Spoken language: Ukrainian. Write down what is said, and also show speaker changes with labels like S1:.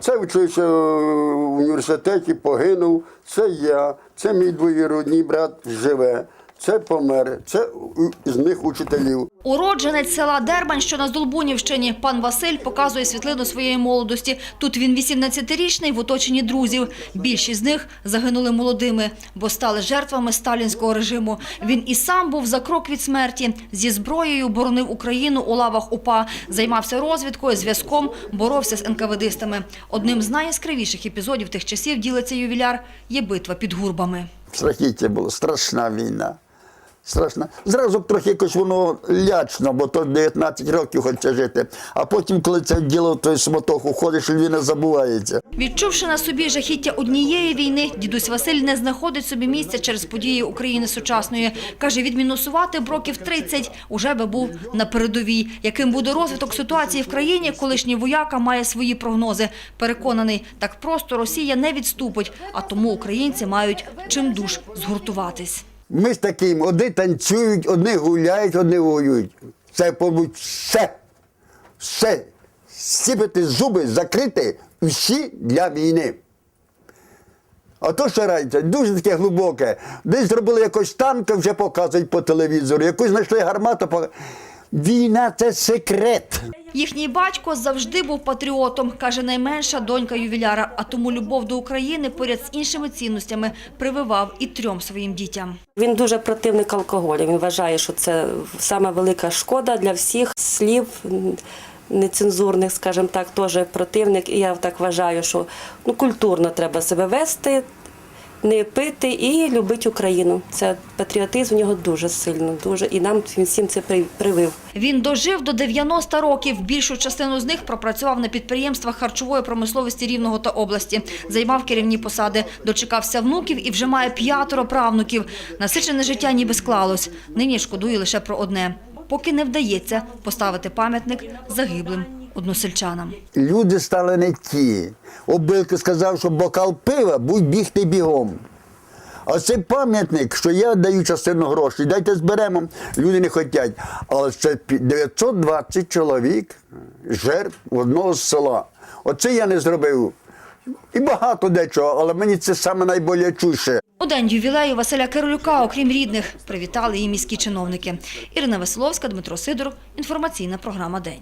S1: Це вчився в університеті, погинув. Це я, це мій двоюродний брат живе, це помер, це з них учителів.
S2: Уродженець села Дербань, що на Здолбунівщині, пан Василь показує світлину своєї молодості. Тут він 18-річний в оточенні друзів. Більшість з них загинули молодими, бо стали жертвами сталінського режиму. Він і сам був за крок від смерті. Зі зброєю боронив Україну у лавах УПА, займався розвідкою, зв'язком, боровся з НКВДистами. Одним з найяскравіших епізодів тих часів, ділиться ювіляр, є битва під гурбами.
S1: Страхіття було, страшна війна. Страшна. Зразу трохи якось воно лячно, бо то 19 років хоче жити. А потім, коли це діло той смотох уходиш, не забувається.
S2: Відчувши на собі жахіття однієї війни, дідусь Василь не знаходить собі місця через події України сучасної. Каже, відмінусувати б років 30 уже би був на передовій. Яким буде розвиток ситуації в країні, колишній вояка має свої прогнози. Переконаний, так просто Росія не відступить, а тому українці мають чимдуж згуртуватись.
S1: Ми з таким, одні танцюють, одні гуляють, одні воюють. Це, побуть все. Все. Сіпити зуби, закрити всі для війни. А то що рається, дуже таке глибоке. Десь зробили якось танки, вже показують по телевізору, якусь знайшли гармату. пок- Війна це секрет.
S2: Їхній батько завжди був патріотом, каже найменша донька ювіляра, а тому любов до України поряд з іншими цінностями прививав і трьом своїм дітям.
S3: Він дуже противник алкоголю. Він вважає, що це саме велика шкода для всіх слів нецензурних, скажімо так, теж противник. І я так вважаю, що ну, культурно треба себе вести, не пити і любити Україну. Це патріотизм в нього дуже сильно, дуже. І нам всім це при- привив.
S2: Він дожив до 90 років. Більшу частину з них пропрацював на підприємствах харчової промисловості Рівного та області. Займав керівні посади, дочекався внуків і вже має п'ятеро правнуків. Насичене життя ніби склалось. Нині шкодує лише про одне. Поки не вдається поставити пам'ятник загиблим односельчанам.
S1: Люди стали не ті. Обилки сказав, що бокал пива, будь бігти бігом. А це пам'ятник, що я даю частину грошей, дайте зберемо. Люди не хочуть. Але це пі- 920 чоловік жертв одного з села. Оце я не зробив. І багато дечого, але мені це саме найболячіше.
S2: У день ювілею Василя Кирилюка, окрім рідних, привітали і міські чиновники. Ірина Веселовська, Дмитро Сидоров. Інформаційна програма «День».